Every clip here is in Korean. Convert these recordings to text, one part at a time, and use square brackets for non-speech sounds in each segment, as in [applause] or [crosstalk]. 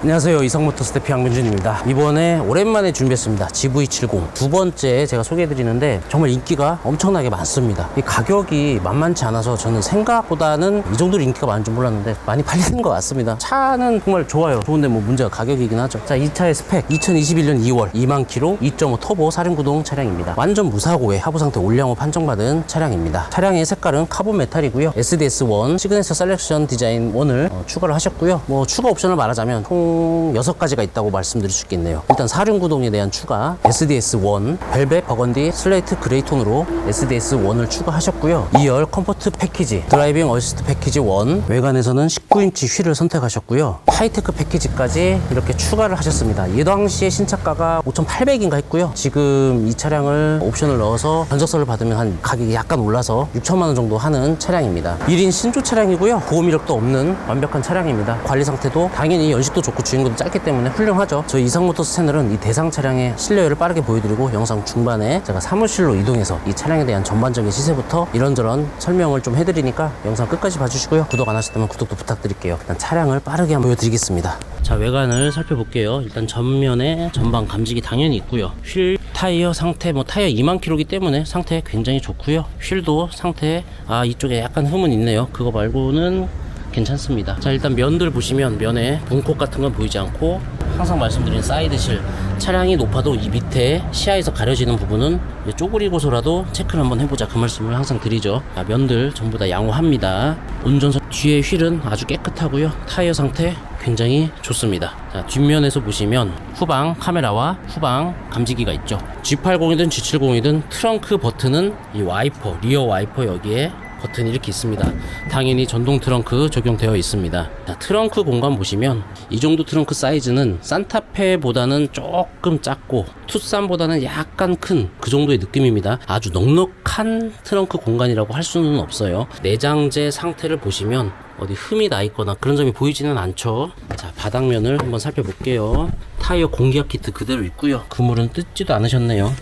안녕하세요. 이성모터스 대표 양민준입니다. 이번에 오랜만에 준비했습니다. GV70 두 번째 제가 소개해드리는데 정말 인기가 엄청나게 많습니다. 이 가격이 만만치 않아서 저는 생각보다는 이 정도로 인기가 많은 줄 몰랐는데 많이 팔리는 것 같습니다. 차는 정말 좋아요. 좋은데 뭐 문제가 가격이긴 하죠. 자 이 차의 스펙. 2021년 2월. 2만 킬로 2.5 터보 사륜구동 차량입니다. 완전 무사고에 하부 상태 올량호 판정받은 차량입니다. 차량의 색깔은 카본 메탈이고요. SDS1 시그네처 셀렉션 디자인 1을 어, 추가를 하셨고요. 뭐 추가 옵션을 말하자면 총 6가지가 있다고 말씀드릴 수 있겠네요. 일단 사륜구동에 대한 추가 SDS1 벨벳 버건디 슬레이트 그레이 톤으로 SDS1을 추가하셨고요. 2열 컴포트 패키지 드라이빙 어시스트 패키지 1 외관에서는 19인치 휠을 선택하셨고요. 하이테크 패키지까지 이렇게 추가를 하셨습니다. 이 당시에 신차가가 5,800인가 했고요. 지금 이 차량을 옵션을 넣어서 견적서를 받으면 한 가격이 약간 올라서 6천만 원 정도 하는 차량입니다. 1인 신조 차량이고요. 보험 이력도 없는 완벽한 차량입니다. 관리 상태도 당연히 연식도 좋고 주행거도 짧기 때문에 훌륭하죠. 저희 이상모터스 채널은 이 대상 차량의 실내외를 빠르게 보여드리고 영상 중반에 제가 사무실로 이동해서 이 차량에 대한 전반적인 시세부터 이런저런 설명을 좀 해드리니까 영상 끝까지 봐주시고요. 구독 안 하셨다면 구독도 부탁드릴게요. 일단 차량을 빠르게 한번 보여드리겠습니다. 자 외관을 살펴볼게요. 일단 전면에 전방 감지기 당연히 있고요. 휠 타이어 상태 뭐 타이어 2만 킬로기 때문에 상태 굉장히 좋고요. 휠도 상태 아 이쪽에 약간 흠은 있네요. 그거 말고는 괜찮습니다. 자 일단 면들 보시면 면에 문콕 같은 건 보이지 않고 항상 말씀드린 사이드실 차량이 높아도 이 밑에 시야에서 가려지는 부분은 쪼그리고서라도 체크를 한번 해보자. 그 말씀을 항상 드리죠. 자, 면들 전부 다 양호합니다. 운전석 뒤에 휠은 아주 깨끗하고요. 타이어 상태 굉장히 좋습니다. 자, 뒷면에서 보시면 후방 카메라와 후방 감지기가 있죠. G80이든 G70이든 트렁크 버튼은 이 와이퍼 리어 와이퍼 여기에 버튼이 이렇게 있습니다. 당연히 전동 트렁크 적용되어 있습니다. 자, 트렁크 공간 보시면 이 정도 트렁크 사이즈는 산타페보다는 조금 작고 투싼보다는 약간 큰 그 정도의 느낌입니다. 아주 넉넉한 트렁크 공간이라고 할 수는 없어요. 내장재 상태를 보시면 어디 흠이 나 있거나 그런 점이 보이지는 않죠. 자, 바닥면을 한번 살펴볼게요. 타이어 공기압 키트 그대로 있고요. 그물은 뜯지도 않으셨네요.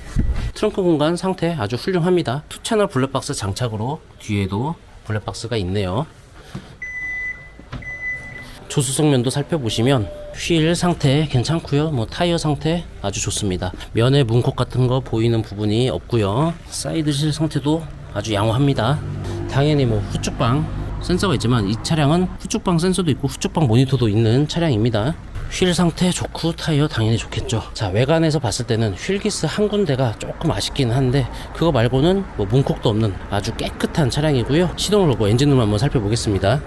트렁크 공간 상태 아주 훌륭합니다. 투채널 블랙박스 장착으로 뒤에도 블랙박스가 있네요. 조수석면도 살펴보시면 휠 상태 괜찮고요. 뭐 타이어 상태 아주 좋습니다. 면에 문콕 같은 거 보이는 부분이 없고요. 사이드실 상태도 아주 양호합니다. 당연히 뭐 후측방 센서가 있지만 이 차량은 후측방 센서도 있고 후측방 모니터도 있는 차량입니다. 휠 상태 좋고 타이어 당연히 좋겠죠. 자 외관에서 봤을 때는 휠기스 한 군데가 조금 아쉽긴 한데 그거 말고는 뭐 문콕도 없는 아주 깨끗한 차량이고요. 시동을 걸고 엔진룸 한번 살펴보겠습니다.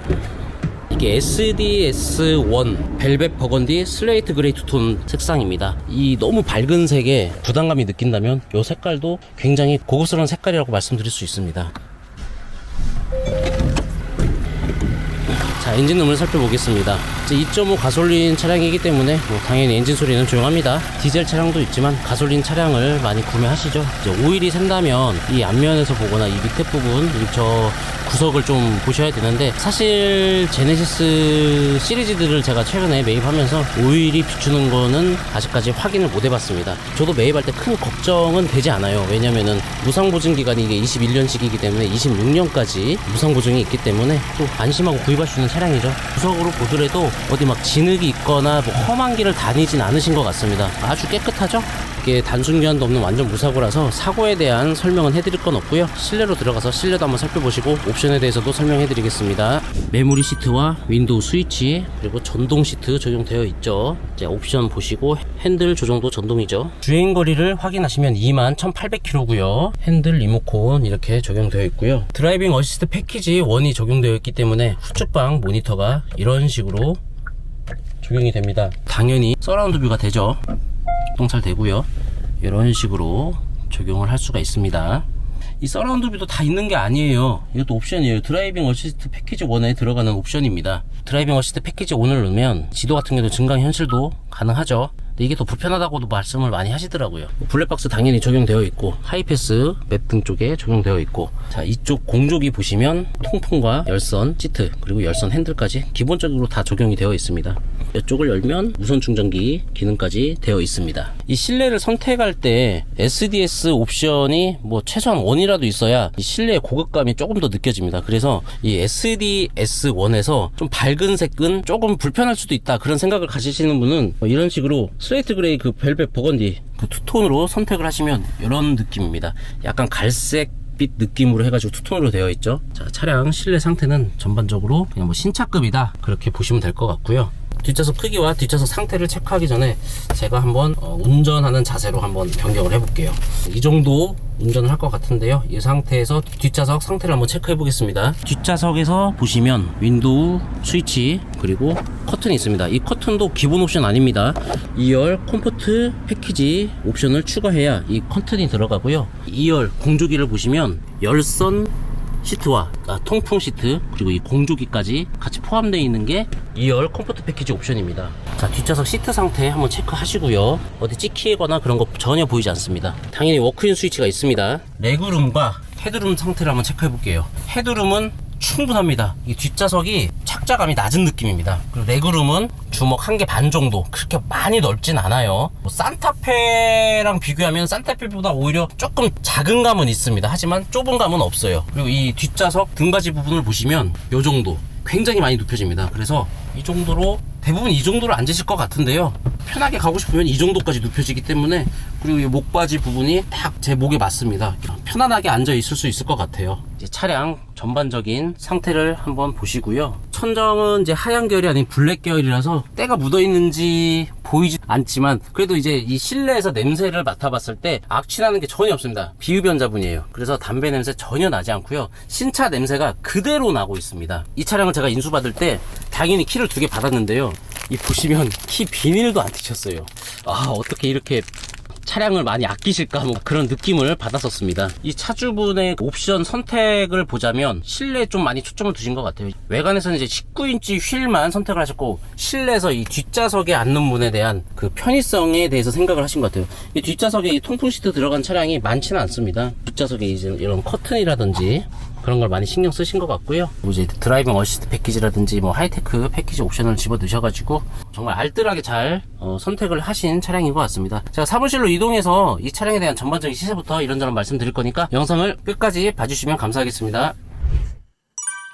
이게 SDS1 벨벳 버건디 슬레이트 그레이 투톤 색상입니다. 이 너무 밝은 색에 부담감이 느낀다면 이 색깔도 굉장히 고급스러운 색깔이라고 말씀드릴 수 있습니다. 자 엔진룸을 살펴보겠습니다. 이제 2.5 가솔린 차량이기 때문에 뭐 당연히 엔진 소리는 조용합니다. 디젤 차량도 있지만 가솔린 차량을 많이 구매하시죠. 이제 오일이 샌다면 이 앞면에서 보거나 이 밑에 부분 이저 구석을 좀 보셔야 되는데 사실 제네시스 시리즈들을 제가 최근에 매입하면서 오일이 비추는 거는 아직까지 확인을 못 해봤습니다 저도 매입할 때 큰 걱정은 되지 않아요 왜냐면은 무상 보증 기간이 이게 21년식이기 때문에 26년까지 무상 보증이 있기 때문에 또 안심하고 구입할 수 있는 차량이죠. 구석으로 보더라도 어디 막 진흙이 있거나 뭐 험한 길을 다니진 않으신 것 같습니다. 아주 깨끗하죠? 이게 단순 교환도 없는 완전 무사고라서 사고에 대한 설명은 해드릴 건 없고요. 실내로 들어가서 실내도 한번 살펴보시고 옵션에 대해서도 설명해드리겠습니다. 메모리 시트와 윈도우 스위치 그리고 전동 시트 적용되어 있죠. 이제 옵션 보시고 핸들 조정도 전동이죠. 주행 거리를 확인하시면 21,800km고요. 핸들 리모컨 이렇게 적용되어 있고요. 드라이빙 어시스트 패키지 1이 적용되어 있기 때문에 후측방 모니터가 이런 식으로 적용이 됩니다. 당연히 서라운드 뷰가 되죠. 똥살 되고요. 이런 식으로 적용을 할 수가 있습니다. 이 서라운드 뷰도 다 있는 게 아니에요. 이것도 옵션이에요. 드라이빙 어시스트 패키지 1에 들어가는 옵션입니다. 드라이빙 어시스트 패키지 1을 넣으면 지도 같은 경우도 증강 현실도 가능하죠. 이게 더 불편하다고도 말씀을 많이 하시더라고요. 블랙박스 당연히 적용되어 있고 하이패스 맵 등 쪽에 적용되어 있고 자 이쪽 공조기 보시면 통풍과 열선 시트 그리고 열선 핸들까지 기본적으로 다 적용이 되어 있습니다. 이쪽을 열면 무선 충전기 기능까지 되어 있습니다. 이 실내를 선택할 때 SDS 옵션이 뭐 최소한 원이라도 있어야 이 실내의 고급감이 조금 더 느껴집니다. 그래서 이 SDS1에서 좀 밝은 색은 조금 불편할 수도 있다 그런 생각을 가지시는 분은 뭐 이런 식으로 스웨이트 그레이 그 벨벳 버건디 그 투톤으로 선택을 하시면 이런 느낌입니다. 약간 갈색 빛 느낌으로 해가지고 투톤으로 되어 있죠. 자, 차량 실내 상태는 전반적으로 그냥 뭐 신차급이다. 그렇게 보시면 될 것 같고요. 뒷좌석 크기와 뒷좌석 상태를 체크하기 전에 제가 한번 어, 운전하는 자세로 한번 변경을 해볼게요. 이 정도 운전을 할 것 같은데요. 이 상태에서 뒷좌석 상태를 한번 체크해 보겠습니다. 뒷좌석에서 보시면 윈도우 스위치 그리고 커튼이 있습니다. 이 커튼도 기본 옵션 아닙니다. 2열 컴포트 패키지 옵션을 추가해야 이 커튼이 들어가고요. 2열 공조기를 보시면 열선 시트와 아, 통풍 시트 그리고 이 공조기까지 같이 포함되어 있는 게 2열 컴포트 패키지 옵션입니다. 자 뒷좌석 시트 상태 한번 체크하시고요. 어디 찍히거나 그런 거 전혀 보이지 않습니다. 당연히 워크인 스위치가 있습니다. 레그룸과 헤드룸 상태를 한번 체크해 볼게요. 헤드룸은 충분합니다. 이 뒷좌석이 착자감이 낮은 느낌입니다. 그리고 레그룸은 주먹 한 개 반 정도 그렇게 많이 넓진 않아요. 뭐 산타페랑 비교하면 산타페보다 오히려 조금 작은 감은 있습니다. 하지만 좁은 감은 없어요. 그리고 이 뒷좌석 등받이 부분을 보시면 요 정도 굉장히 많이 눕혀집니다. 그래서 이 정도로 대부분 이 정도로 앉으실 것 같은데요. 편하게 가고 싶으면 이 정도까지 눕혀지기 때문에 그리고 이 목바지 부분이 딱 제 목에 맞습니다. 편안하게 앉아 있을 수 있을 것 같아요. 이제 차량 전반적인 상태를 한번 보시고요 천정은 이제 하얀 계열이 아닌 블랙 계열이라서 때가 묻어 있는지 보이지 않지만 그래도 이제 이 실내에서 냄새를 맡아봤을 때 악취나는 게 전혀 없습니다. 비흡연자분이에요. 그래서 담배 냄새 전혀 나지 않고요. 신차 냄새가 그대로 나고 있습니다. 이 차량을 제가 인수받을 때 당연히 키를 두 개 받았는데요. 이 보시면 키 비닐도 안 튀셨어요. 아 어떻게 이렇게 차량을 많이 아끼실까 뭐 그런 느낌을 받았었습니다. 이 차주분의 옵션 선택을 보자면 실내에 좀 많이 초점을 두신 것 같아요. 외관에서는 이제 19인치 휠만 선택을 하셨고 실내에서 이 뒷좌석에 앉는 분에 대한 그 편의성에 대해서 생각을 하신 것 같아요. 이 뒷좌석에 이 통풍 시트 들어간 차량이 많지는 않습니다. 뒷좌석에 이제 이런 커튼이라든지 그런 걸 많이 신경 쓰신 것 같고요. 그리고 이제 드라이빙 어시스트 패키지라든지 뭐 하이테크 패키지 옵션을 집어 넣으셔가지고 정말 알뜰하게 잘 어, 선택을 하신 차량인 것 같습니다. 제가 사무실로 이동해서 이 차량에 대한 전반적인 시세부터 이런저런 말씀드릴 거니까 영상을 끝까지 봐주시면 감사하겠습니다.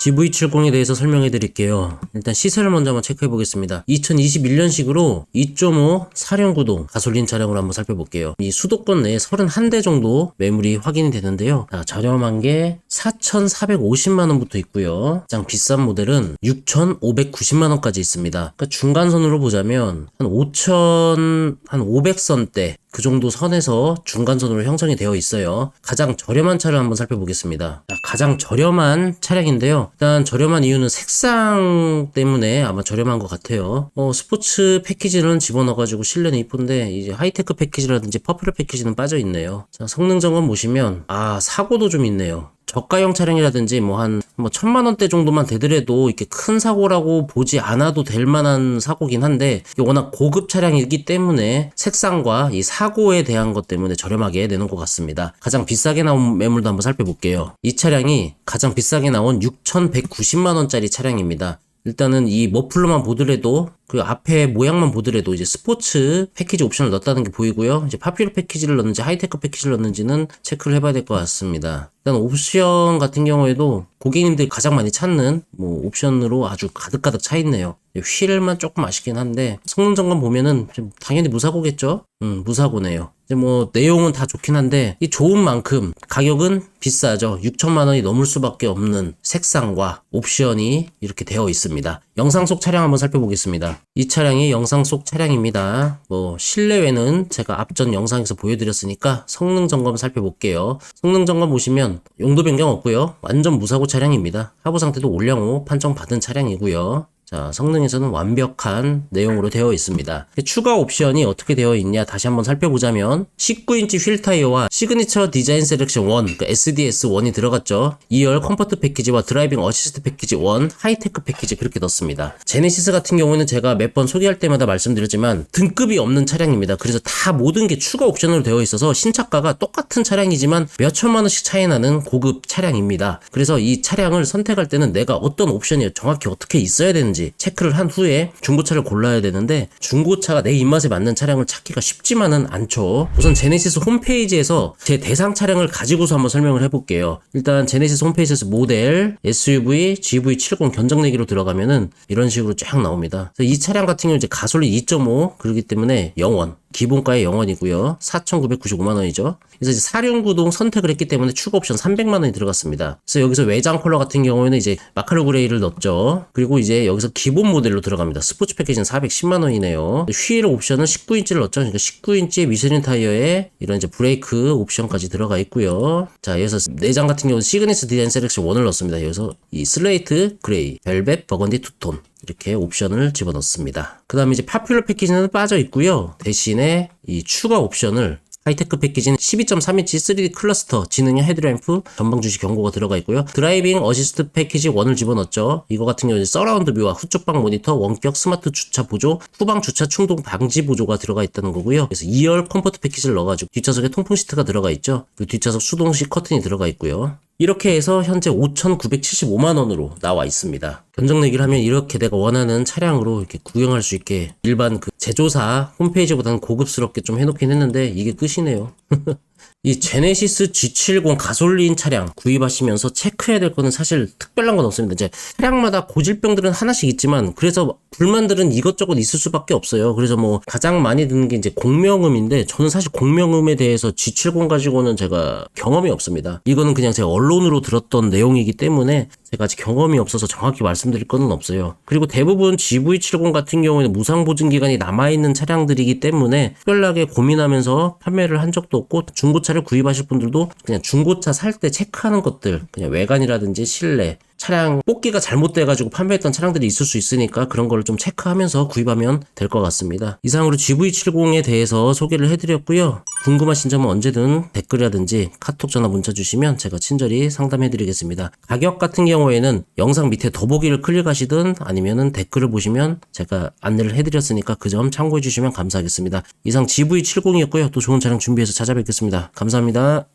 GV70에 대해서 설명해 드릴게요. 일단 시세를 먼저 한번 체크해 보겠습니다. 2021년식으로 2.5 사륜구동 가솔린 차량으로 한번 살펴볼게요. 이 수도권 내에 31대 정도 매물이 확인이 되는데요. 자, 저렴한 게 4,450만원부터 있고요. 가장 비싼 모델은 6,590만원까지 있습니다. 그러니까 중간선으로 보자면 한 5,000, 한 500선대 그 정도 선에서 중간선으로 형성이 되어 있어요. 가장 저렴한 차를 한번 살펴보겠습니다. 자, 가장 저렴한 차량인데요. 일단 저렴한 이유는 색상 때문에 아마 저렴한 것 같아요. 어, 스포츠 패키지는 집어넣어가지고 실내는 이쁜데 이제 하이테크 패키지라든지 퍼플 패키지는 빠져 있네요. 자, 성능 점검 보시면 아 사고도 좀 있네요. 저가형 차량이라든지 뭐한뭐 천만 원대 정도만 되더라도 이렇게 큰 사고라고 보지 않아도 될 만한 사고긴 한데 워낙 고급 차량이기 때문에 색상과 이 사고에 대한 것 때문에 저렴하게 내는 것 같습니다. 가장 비싸게 나온 매물도 한번 살펴볼게요. 이 차량이 가장 비싸게 나온 6,190만 원짜리 차량입니다. 일단은 이 머플러만 보더라도 그 앞에 모양만 보더라도 이제 스포츠 패키지 옵션을 넣었다는 게 보이고요. 이제 파퓰러 패키지를 넣는지 하이테크 패키지를 넣는지는 체크를 해봐야 될 것 같습니다. 일단 옵션 같은 경우에도 고객님들이 가장 많이 찾는 뭐 옵션으로 아주 가득가득 차 있네요. 휠만 조금 아쉽긴 한데 성능 점검 보면은 좀 당연히 무사고겠죠? 음, 무사고네요. 뭐 내용은 다 좋긴 한데 이 좋은 만큼 가격은 비싸죠. 6천만 원이 넘을 수밖에 없는 색상과 옵션이 이렇게 되어 있습니다. 영상 속 차량 한번 살펴보겠습니다. 이 차량이 영상 속 차량입니다. 뭐 실내외는 제가 앞전 영상에서 보여드렸으니까 성능 점검 살펴볼게요. 성능 점검 보시면 용도 변경 없고요. 완전 무사고 차량입니다. 하부 상태도 올량호 판정 받은 차량이고요. 자, 성능에서는 완벽한 내용으로 되어 있습니다. 추가 옵션이 어떻게 되어 있냐 다시 한번 살펴보자면 19인치 휠 타이어와 시그니처 디자인 셀렉션 1, 그러니까 SDS1이 들어갔죠. 2열 컴포트 패키지와 드라이빙 어시스트 패키지 1, 하이테크 패키지 그렇게 넣습니다. 제네시스 같은 경우에는 제가 몇 번 소개할 때마다 말씀드렸지만 등급이 없는 차량입니다. 그래서 다 모든 게 추가 옵션으로 되어 있어서 신차가가 똑같은 차량이지만 몇 천만 원씩 차이 나는 고급 차량입니다. 그래서 이 차량을 선택할 때는 내가 어떤 옵션이 정확히 어떻게 있어야 되는지 있는지 체크를 한 후에 중고차를 골라야 되는데 중고차가 내 입맛에 맞는 차량을 찾기가 쉽지만은 않죠. 우선 제네시스 홈페이지에서 제 대상 차량을 가지고서 한번 설명을 해볼게요. 일단 제네시스 홈페이지에서 모델, SUV, GV70 견적내기로 들어가면은 이런 식으로 쫙 나옵니다. 이 차량 같은 경우 이제 가솔린 2.5 그렇기 때문에 영원 기본가의 영원이고요. 4,995만 원이죠. 그래서 이제 사륜구동 선택을 했기 때문에 추가 옵션 300만 원이 들어갔습니다. 그래서 여기서 외장 컬러 같은 경우에는 이제 마카로 그레이를 넣었죠. 그리고 이제 여기서 기본 모델로 들어갑니다. 스포츠 패키지는 410만 원이네요. 휠 옵션은 19인치를 넣었죠. 그러니까 19인치 미쉐린 타이어에 이런 이제 브레이크 옵션까지 들어가 있고요. 자, 여기서 내장 같은 경우는 시그니스 디자인 셀렉션 1을 넣었습니다. 여기서 이 슬레이트 그레이, 벨벳, 버건디 투톤 이렇게 옵션을 집어넣습니다. 그 다음에 이제 파퓰러 패키지는 빠져 있고요. 대신에 이 추가 옵션을 하이테크 패키지는 12.3인치 3D 클러스터 지능형 헤드램프 전방 주시 경고가 들어가 있고요. 드라이빙 어시스트 패키지 1을 집어넣었죠. 이거 같은 경우는 서라운드 뷰와 후쪽방 모니터, 원격 스마트 주차 보조, 후방 주차 충동 방지 보조가 들어가 있다는 거고요. 그래서 2열 컴포트 패키지를 넣어가지고 뒷좌석에 통풍 시트가 들어가 있죠. 그리고 뒷좌석 수동식 커튼이 들어가 있고요. 이렇게 해서 현재 5,975만 원으로 나와 있습니다. 견적 내기를 하면 이렇게 내가 원하는 차량으로 이렇게 구경할 수 있게 일반 그 제조사 홈페이지보다는 고급스럽게 좀 해놓긴 했는데 이게 끝이네요. [laughs] 이 제네시스 G70 가솔린 차량 구입하시면서 체크해야 될 거는 사실 특별한 건 없습니다. 이제 차량마다 고질병들은 하나씩 있지만 그래서 불만들은 이것저것 있을 수밖에 없어요. 그래서 뭐 가장 많이 드는 게 이제 공명음인데 저는 사실 공명음에 대해서 G70 가지고는 제가 경험이 없습니다. 이거는 그냥 제가 언론으로 들었던 내용이기 때문에 제가 아직 경험이 없어서 정확히 말씀드릴 거는 없어요. 그리고 대부분 GV70 같은 경우에는 무상 보증 기간이 남아있는 차량들이기 때문에 특별하게 고민하면서 판매를 한 적도 없고 중고차를 구입하실 분들도 그냥 중고차 살 때 체크하는 것들 그냥 외관이라든지 실내 차량 뽑기가 잘못돼가지고 판매했던 차량들이 있을 수 있으니까 그런 걸 좀 체크하면서 구입하면 될 것 같습니다. 이상으로 GV70에 대해서 소개를 해드렸고요. 궁금하신 점은 언제든 댓글이라든지 카톡 전화 문자 주시면 제가 친절히 상담해드리겠습니다. 가격 같은 경우에는 영상 밑에 더보기를 클릭하시든 아니면은 댓글을 보시면 제가 안내를 해드렸으니까 그 점 참고해 주시면 감사하겠습니다. 이상 GV70이었고요. 또 좋은 차량 준비해서 찾아뵙겠습니다. 감사합니다.